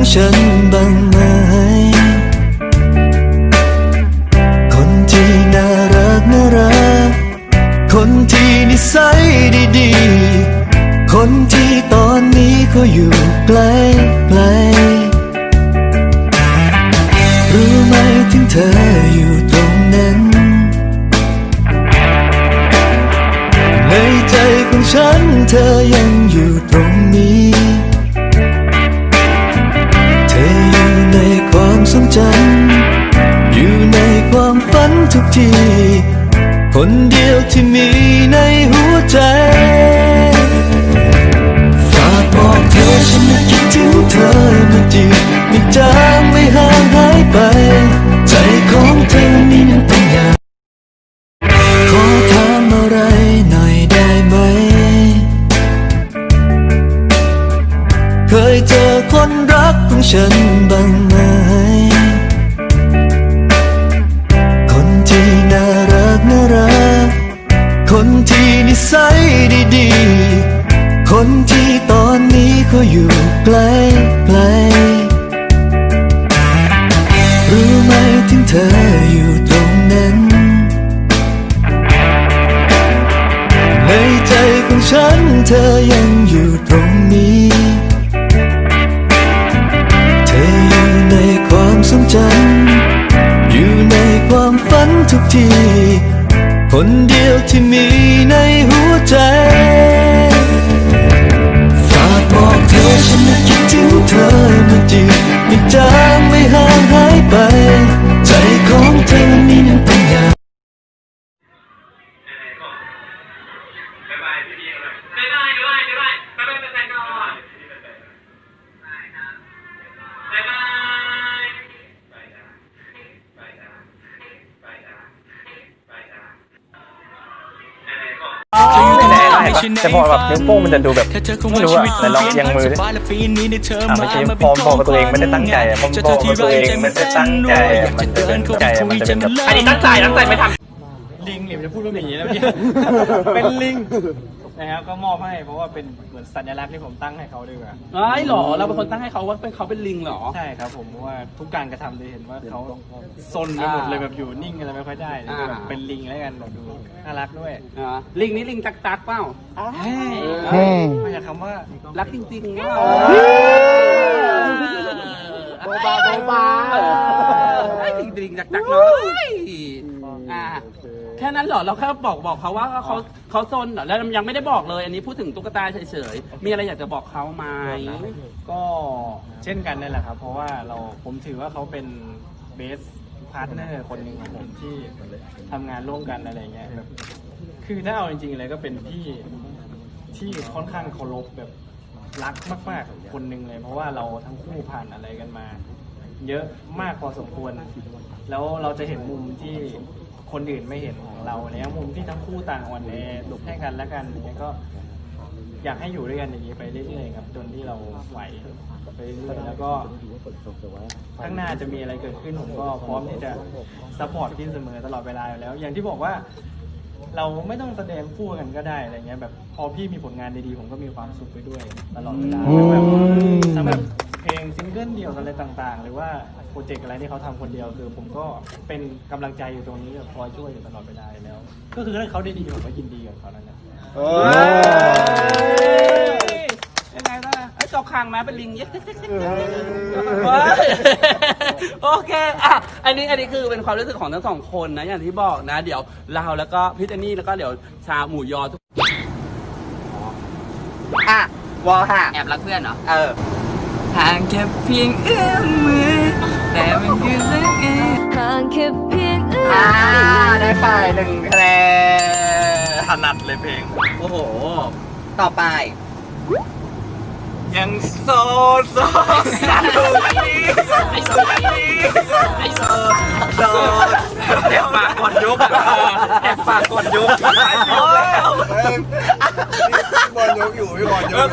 ของฉันบ้างไหม คนที่น่ารักน่ารัก คนที่นิสัยดีๆ คนที่ตอนนี้เขาอยู่ไกลไกลรู้ไหมถึงเธออยู่ตรงนั้น ในใจของฉันเธอยังอยู่ตรง ที คนเดียวที่มีในหัวใจ ฝากบอกเธอฉันน่ะคิดถึงเธอไม่จริงไม่จางไม่ห่างหายไป ใจของเธอนี่นันเป็นอย่างขอถามอะไรหน่อยได้ไหม เคยเจอคนรักของฉันบ้างไหม คนที่นิสัยดีๆ คนที่ตอนนี้เขาอยู่ไกลไกลรู้ไหมถึงเธออยู่ตรงนั้น ในใจของฉันเธอยังอยู่ตรงนี้ เธออยู่ในความทรงจำอยู่ในความฝันทุกที คนเดียวที่มีในหัวใจ ปะแต่พอแบบนิ้วโป้งมันจะดูแบบไม่รู้อะไหนลองเอียงมือดิอะไม่ใช่พอพอตัวเองไม่ได้ตั้งใจอะพอพอตัวเองไม่ได้ตั้งใจอะมันจะเป็นใจอะมันจะเป็นแบบอันนี้ตั้งใจตั้งใจไม่ทลิงเนี่ยมันจะพูดว่าอย่างนี้นะพี่เป็นลิง นะครับก็มอบให้เพราะว่าเป็นเหมือนสัญลักษณ์ที่ผมตั้งให้เขาดีกว่าไอ้ยเหรอเราเป็นคนตั้งให้เขาว่าเป็นเขาเป็นลิงเหรอ ใช่ครับผมเพราะว่าทุกการกระทำเลยเห็นว่าเขาซนไปหมดเลยแบบอยู่นิ่งอะไรไม่ค่อยได้เลยอ่าแบบเป็นลิงแล้วกันแบบดูน่ารักด้วยอ่าลิงนี่ลิงจักจักเปล่ามาจากคำว่ารักจริงๆเปล่าโบบาโบบา ไอ้ยลิงลิงจักจักเนาะอ่าแค่นั้นเหรอ เราแค่บอกบอกเขาว่าเขาเขาซนเหรอแล้วยังไม่ได้บอกเลย อันนี้พูดถึงตุ๊กตาเฉยๆ มีอะไรอยากจะบอกเขาไหมก็เช่นกันนั่นแหละครับ เพราะว่าเราผมถือว่าเขาเป็นเบสพาร์ทเนอร์คนหนึ่งของผมที่ทำงานร่วมกันอะไรเงี้ยแบบคือถ้าเอาจริงๆเลยก็เป็นพี่ที่ค่อนข้างเคารพแบบรักมาก ๆ คนหนึ่งเลย เพราะว่าเราทั้งคู่ผ่านอะไรกันมา เยอะมากพอสมควร แล้วเราจะเห็นมุมที่ คนอื่นไม่เห็นของเราเนี่ยมุมที่ทั้งคู่ต่างอ่อนแอหลบให้กันและกันอย่างเงี้ยก็ อยากให้อยู่ด้วยกันอย่างนี้ไปเรื่อยๆครับจนที่เราไหวไปเรื่อยๆแล้วก็ข้างหน้าจะมีอะไรเกิดขึ้นผมก็พร้อมที่จะซัพพอร์ตพี่เสมอตลอดเวลาอยู่แล้ว อย่างที่บอกว่า เราไม่ต้องแสดงคู่กันก็ได้อะไรเงี้ยแบบพอพี่มีผลงานดีๆผมก็มีความสุขไปด้วยตลอดเวลาทั้งแบบทั้งแบบเพล งซิงเกิลเดี่ยวอะไรต่างๆ หรือว่าโปรเจกต์อะไรที่เขาทำคนเดียวคือ ผมก็เป็นกำลังใจอยู่ตรงนี้แบบคอยช่วยอยู่ตลอดเวลาอยู่แล้ว ก็คือถ้าเขาได้ดีผมก็ยินดีกับเขานั่นแหละยังไงล่ะไอ้ยจอกคางไหมเป็นลิงเย้โอเคอะอันนี้อันนี้คือเป็นความรู้สึกของทั้งสองคนนะอย่างที่บอกนะ เดี๋ยวเราแล้วก็พี่เจนนี่แล้วก็เดี๋ยวชาวหมูยอทุกอะวอลค่ะแอบรักเพื่อนเหรอ เออ่างแค่เพียงเอื้อมมือ แต่มันคือสังเอิห่างแค่เพียงเอื้อมอ่าได้ไปหนึ่งคะแนนถนัดเลยเพลง โอ้โห ต่อไป ยังโซโซดสาธุดีสาธุดีโซโซแอบปากก่อนยกแอบปากก่อนยกบโอ้บอลยกอยู่พี่บอลยก